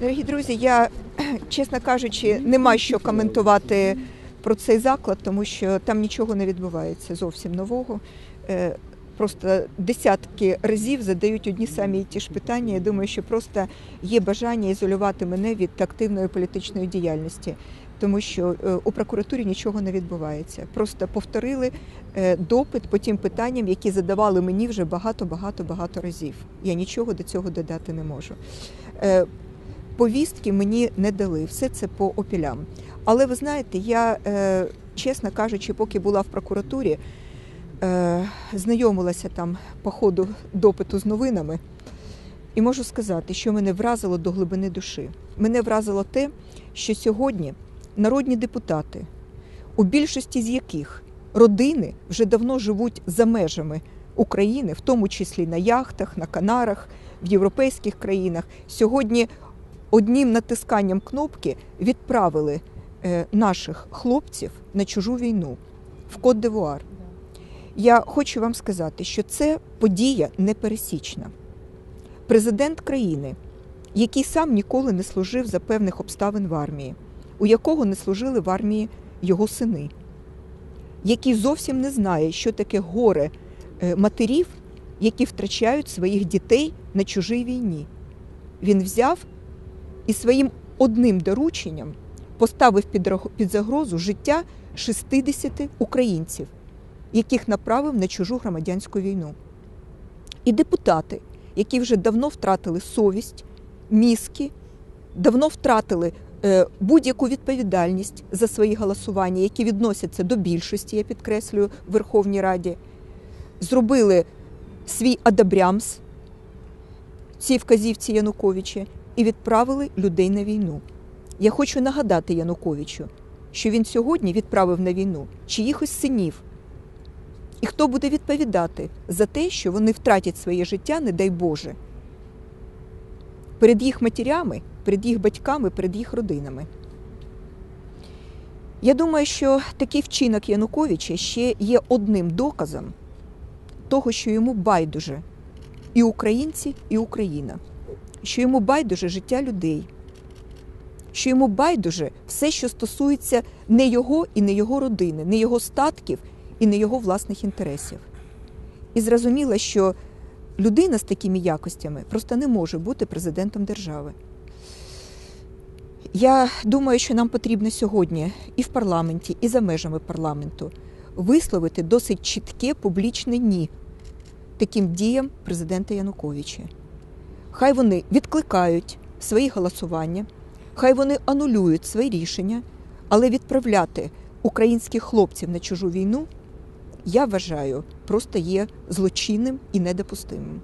Дорогі друзі, я, чесно кажучи, нема що коментувати про цей заклад, тому що там нічого не відбувається зовсім нового. Е, Просто десятки разів задають одні самі ті ж питання. Я думаю, що просто є бажання ізолювати мене від активної політичної діяльності, тому що е, у прокуратурі нічого не відбувається. Просто повторили е, допит по тим питанням, які задавали мені вже багато, багато, багато разів. Я нічого до цього додати не можу. Повістки мені не дали. Все це по опілям. Але ви знаєте, я, е, чесно кажучи, поки була в прокуратурі, е, знайомилася там по ходу допиту з новинами, і можу сказати, що мене вразило до глибини душі. Мене вразило те, що сьогодні народні депутати, у більшості з яких родини вже давно живуть за межами України, в тому числі на яхтах, на Канарах, в європейських країнах, сьогодні одним натисканням кнопки відправили е, наших хлопців на чужу війну в Кот-де-Вуар. Я хочу вам сказати, що це подія непересічна. Президент країни, який сам ніколи не служив за певних обставин в армії, у якого не служили в армії його сини, який зовсім не знає, що таке горе е, матерів, які втрачають своїх дітей на чужій війні. Він взяв і своїм одним дорученням поставив під загрозу життя 60 українців, яких направив на чужу громадянську війну. І депутати, які вже давно втратили совість, мізки, давно втратили е, будь-яку відповідальність за свої голосування, які відносяться до більшості, я підкреслюю, в Верховній Раді, зробили свій адабрямс цій вказівці Януковича і відправили людей на війну. Я хочу нагадати Януковичу, що він сьогодні відправив на війну чиїхось синів. І хто буде відповідати за те, що вони втратять своє життя, не дай Боже, перед їх матерями, перед їх батьками, перед їх родинами. Я думаю, що такий вчинок Януковича ще є одним доказом того, що йому байдуже і українці, і Україна, що йому байдуже життя людей, що йому байдуже все, що стосується не його і не його родини, не його статків і не його власних інтересів. І зрозуміло, що людина з такими якостями просто не може бути президентом держави. Я думаю, що нам потрібно сьогодні і в парламенті, і за межами парламенту висловити досить чітке публічне ні таким діям президента Януковича. Хай вони відкликають свої голосування, хай вони анулюють свої рішення, але відправляти українських хлопців на чужу війну, я вважаю, просто є злочинним і недопустимим.